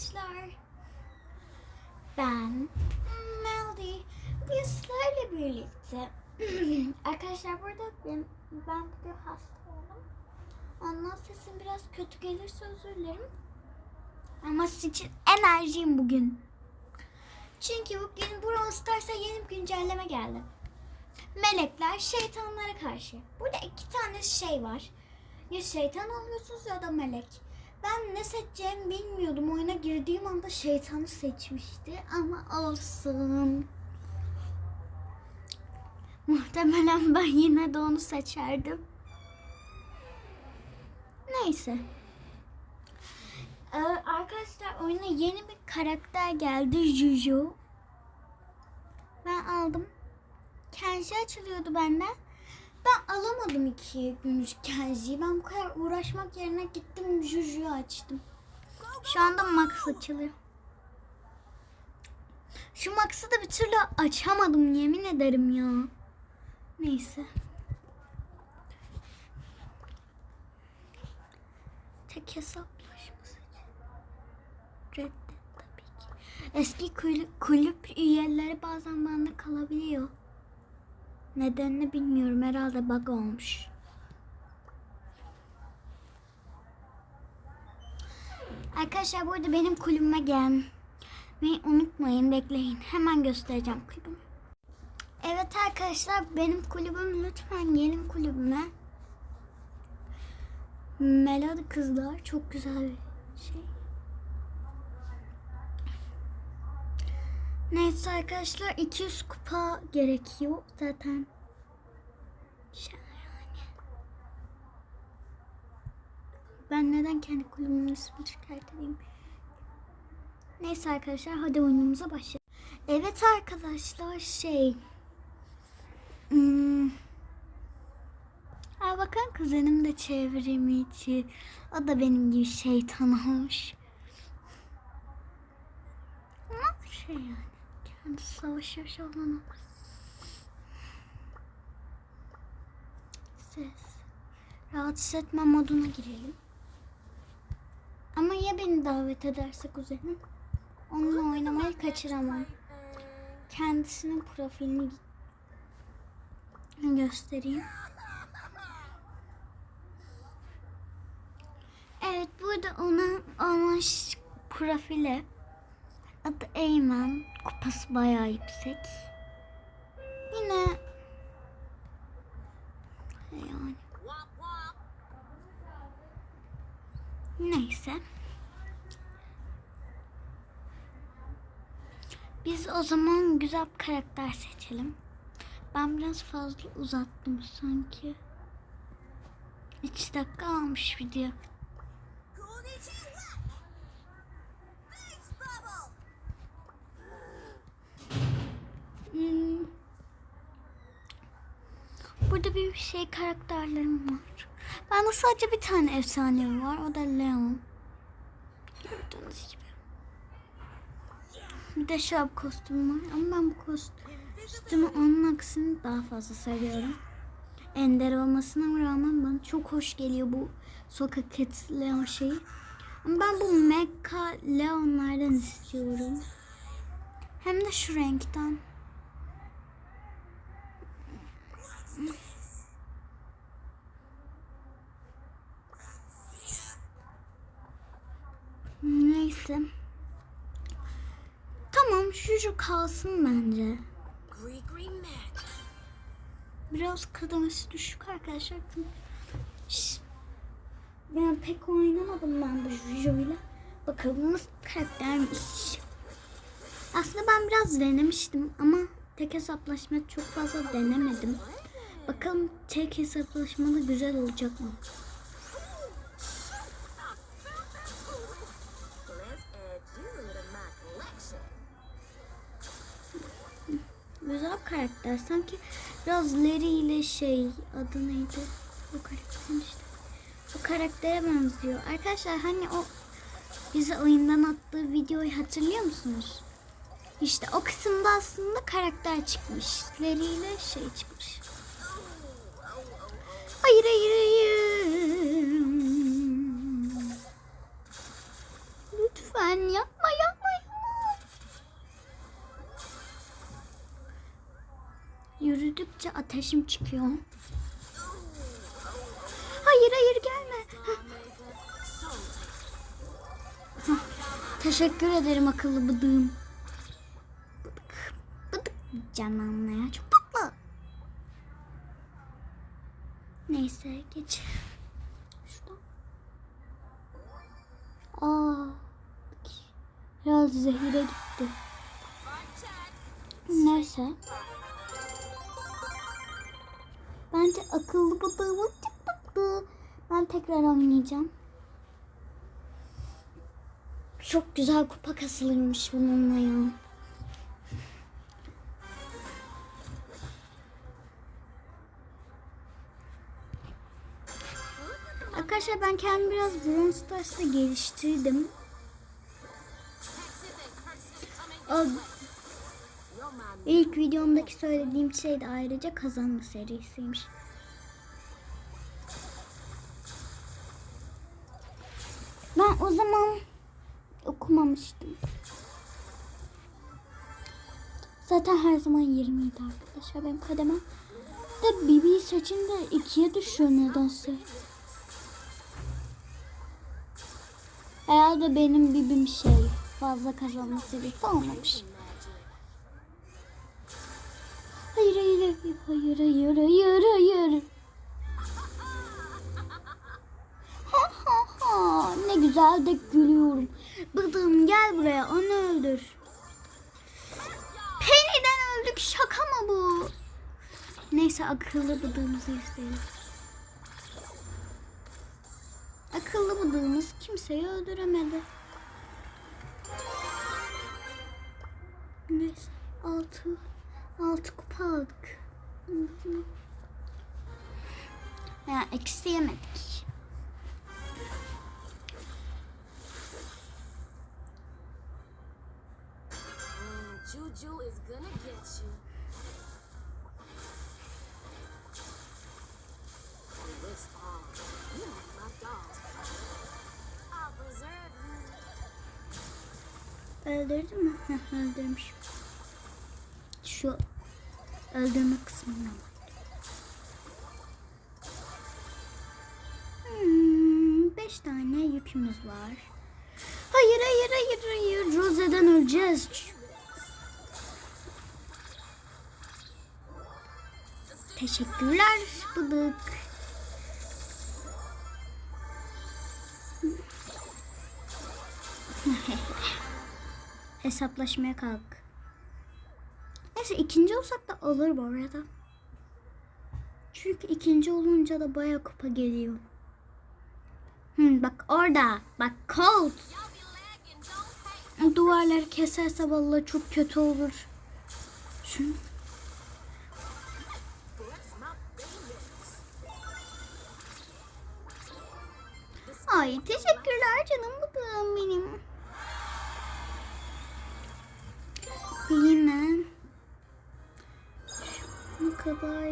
arkadaşlar. Ben Melody. Bugün sizlerle birlikte. arkadaşlar burada ben, ben bugün hasta oldum. Ondan sesim biraz kötü gelirse özür dilerim. Ama sizin için enerjiyim bugün. Çünkü bugün Brawl Stars'a yeni bir güncelleme geldi. Melekler şeytanlara karşı. Burada iki tane şey var. Ya şeytan alıyorsunuz ya da melek. Ben ne seçeceğimi bilmiyordum. Oyuna girdiğim anda şeytanı seçmişti. Ama olsun. Muhtemelen ben yine de onu seçerdim. Neyse. Ee, arkadaşlar oyuna yeni bir karakter geldi. Juju. Ben aldım. Kenji açılıyordu benden. İki gümüş Kenji'yi. Ben bu kadar uğraşmak yerine gittim Juju'yu açtım. Şu anda Max açılıyor. Şu Max'ı da bir türlü açamadım yemin ederim ya. Neyse. Tek hesaplaşması. Reddet tabii ki. Eski kulüp, kulüp üyeleri bazen bende kalabiliyor. Nedenini bilmiyorum. Herhalde bug olmuş. Arkadaşlar burada benim kulübüme gelmeyi unutmayın. Bekleyin. Hemen göstereceğim kulübümü. Evet arkadaşlar benim kulübüm. Lütfen gelin kulübüme. Melodi kızlar. Çok güzel bir şey. Neyse arkadaşlar 200 kupa gerekiyor zaten. Ben neden kendi kulübümün ismini çıkartayım? Neyse arkadaşlar hadi oyunumuza başlayalım. Evet arkadaşlar şey. Hmm. Aa, bakın kuzenim de çevrimi içi. O da benim gibi şeytan olmuş. Ama şey yani. Kendi savaşıyor olan Ses. Rahatsız etme moduna girelim. Ama ya beni davet ederse kuzenim? Onunla oynamayı kaçıramam. Kendisinin profilini göstereyim. Evet burada ona onun profili adı Eymen. Kupası bayağı yüksek. Yine yani neyse. Biz o zaman güzel bir karakter seçelim. Ben biraz fazla uzattım sanki. 3 dakika almış video. Hmm. Burada bir şey karakterlerim var. Bende sadece bir tane efsanem var. O da Leon. Gördüğünüz gibi. Bir de şap kostümü var. Ama ben bu kostümü onun aksine daha fazla seviyorum. Ender olmasına rağmen bana çok hoş geliyor bu sokak Cats Leon şeyi. Ama ben bu Mecha Leon'lardan istiyorum. Hem de şu renkten. Neyse. Tamam şu kalsın bence. Biraz kademesi düşük arkadaşlar. Ben pek oynamadım ben bu Jojo'yla. Bakalım nasıl karaktermiş. Aslında ben biraz denemiştim ama tek hesaplaşma çok fazla denemedim. Bakalım tek hesaplaşmada güzel olacak mı? Güzel karakter. Sanki biraz Larry ile şey adı neydi? Bu karakter işte. Bu karaktere benziyor. Arkadaşlar hani o bize oyundan attığı videoyu hatırlıyor musunuz? İşte o kısımda aslında karakter çıkmış. Larry ile şey çıkmış. Hayır hayır hayır. Lütfen lütfen Yürüdükçe ateşim çıkıyor. Hayır hayır gelme. Teşekkür ederim akıllı bıdığım. Bıdık. Bıdık canlanma ya. Çok tatlı. Neyse geç. Şuradan. Aa. Herhalde zehire gitti. Neyse. Bence akıllı çok tatlı. Ben tekrar oynayacağım. Çok güzel kupa kasılıymış bununla ya. Arkadaşlar ben kendimi biraz Brawl Stars'ta geliştirdim. O ilk videomdaki söylediğim şey de ayrıca kazanma serisiymiş. Ben o zaman okumamıştım. Zaten her zaman 20 idi arkadaşlar benim kademem. De Bibi seçince ikiye düşüyor nedense. Herhalde benim Bibim şey fazla kazanma serisi olmamış. Hayır hayır hayır hayır. Ha ha ha ne güzel de gülüyorum. Bıdığım gel buraya onu öldür. Penny'den öldük şaka mı bu? Neyse akıllı bıdığımızı isteyelim. Akıllı bıdığımız kimseyi öldüremedi. Neyse altı, altı kupa aldık. Ya eksi yemedik. Juju is gonna get you. This all. You like my dolls. I'll preserve you. Öldürdün mü? Öldürmüş. Şu öldürme kısmından. Hmm, beş tane yükümüz var. Hayır hayır hayır hayır. Rose'den öleceğiz. Teşekkürler bıdık. Hesaplaşmaya kalk. Neyse ikinci olsak da olur bu arada. Çünkü ikinci olunca da baya kupa geliyor. Hmm, bak orada. Bak Colt. Duvarları keserse vallahi çok kötü olur. Şunu. Ay teşekkürler canım bıdığım benim. Yine. Kadar.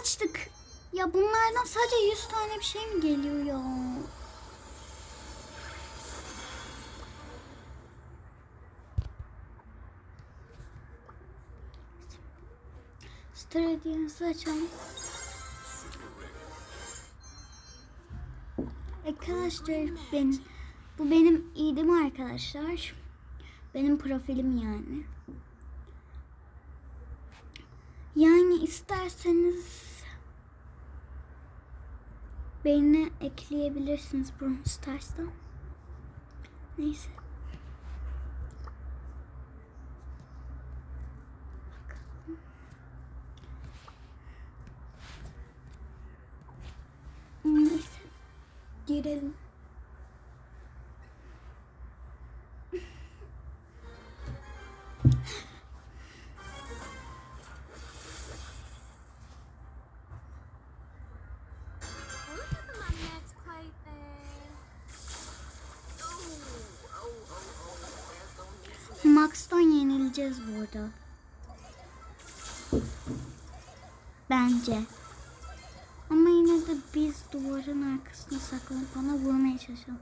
Açtık. Ya bunlardan sadece 100 tane bir şey mi geliyor ya? Stradion'sı açalım. Arkadaşlar benim bu benim idim arkadaşlar. Benim profilim yani. Yani isterseniz beni ekleyebilirsiniz Brawl Stars'tan. Neyse. Neyse. Girelim. Max'tan yenileceğiz burada. Bence. da biz duvarın arkasına saklanıp bana vurmaya çalışalım.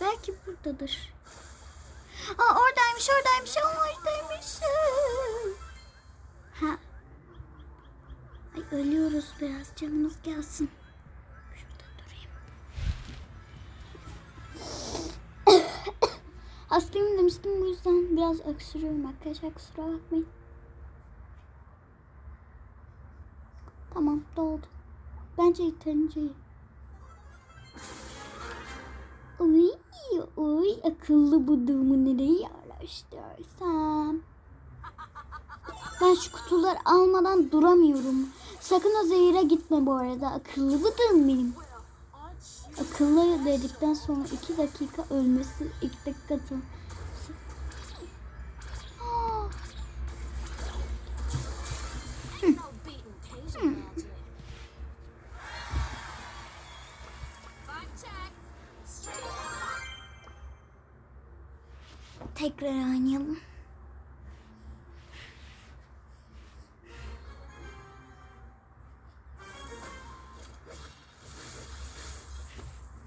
Belki buradadır. Aa oradaymış oradaymış oradaymış. Ha. Ay ölüyoruz biraz canımız gelsin. Şurada durayım. Hastayım demiştim bu yüzden biraz öksürüyorum arkadaşlar kusura bakmayın. Tamam doldu. Bence yeterince iyi. Uy, uy, akıllı buduğumu nereye yerleştirsem? Ben şu kutuları almadan duramıyorum. Sakın o zehire gitme bu arada. Akıllı buduğum benim. Akıllı dedikten sonra iki dakika ölmesi, iki dakika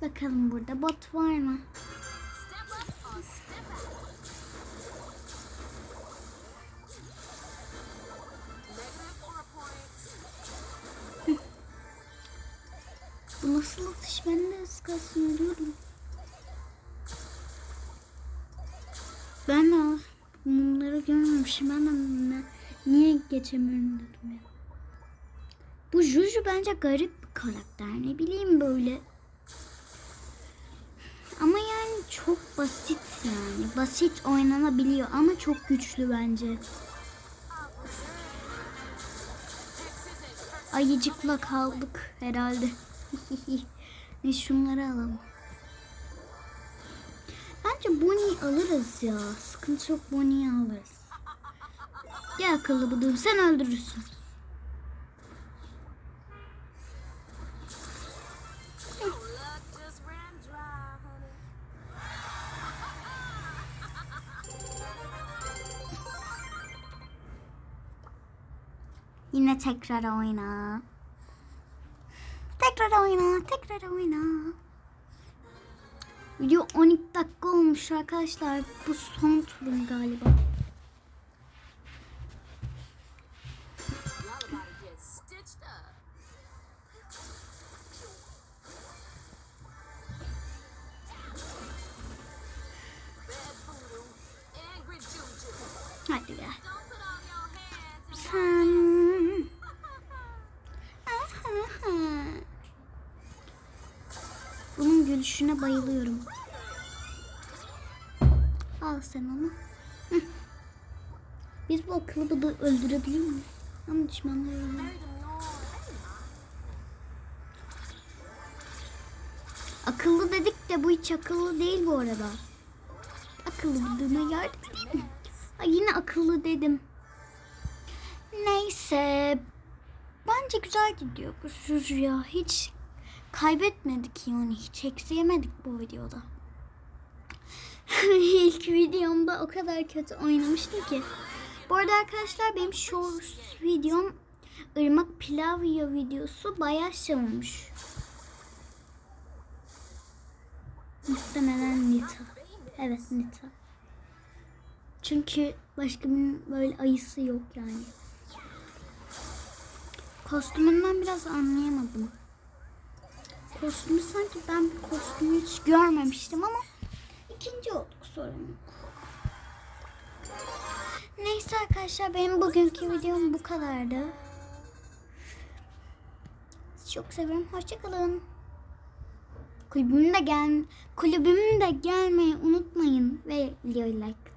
Bakalım burada bot var mı? Bu nasıl atış? Ben de az kalsın ölüyordum. Ben de mumları görmemişim. Ben de niye geçemiyorum dedim ya. Bu Juju bence garip bir karakter. Ne bileyim böyle. Ama yani çok basit yani. Basit oynanabiliyor ama çok güçlü bence. Ayıcıkla kaldık herhalde. ne şunları alalım. Bence Bonnie'yi alırız ya. Sıkıntı yok Bonnie'yi alırız. Gel akıllı budur sen öldürürsün. Tekrar oyna. Tekrar oyna, tekrar oyna. Video 12 dakika olmuş arkadaşlar. Bu son turum galiba. Gülüşüne bayılıyorum. Al sen onu. Biz bu akıllı budu öldürebilir miyiz? Ama düşmanları. Akıllı dedik de bu hiç akıllı değil bu arada. Akıllı bulduğuma yardım edeyim. Ay yine akıllı dedim. Neyse. Bence güzel gidiyor bu sürü ya. Hiç kaybetmedik yani. Hiç eksi yemedik bu videoda. İlk videomda o kadar kötü oynamıştım ki. Bu arada arkadaşlar benim shorts videom ırmak pilav yiyor videosu bayağı şey olmuş. Muhtemelen Nita. Evet Nita. Çünkü başka bir böyle ayısı yok yani. Kostümünden biraz anlayamadım. Kostümü sanki ben bu kostümü hiç görmemiştim ama ikinci olduk sorun. Neyse arkadaşlar benim bugünkü videom bu kadardı. Sizi çok seviyorum. Hoşçakalın. Kulübüme de gel kulübüme de gelmeyi unutmayın ve videoyu like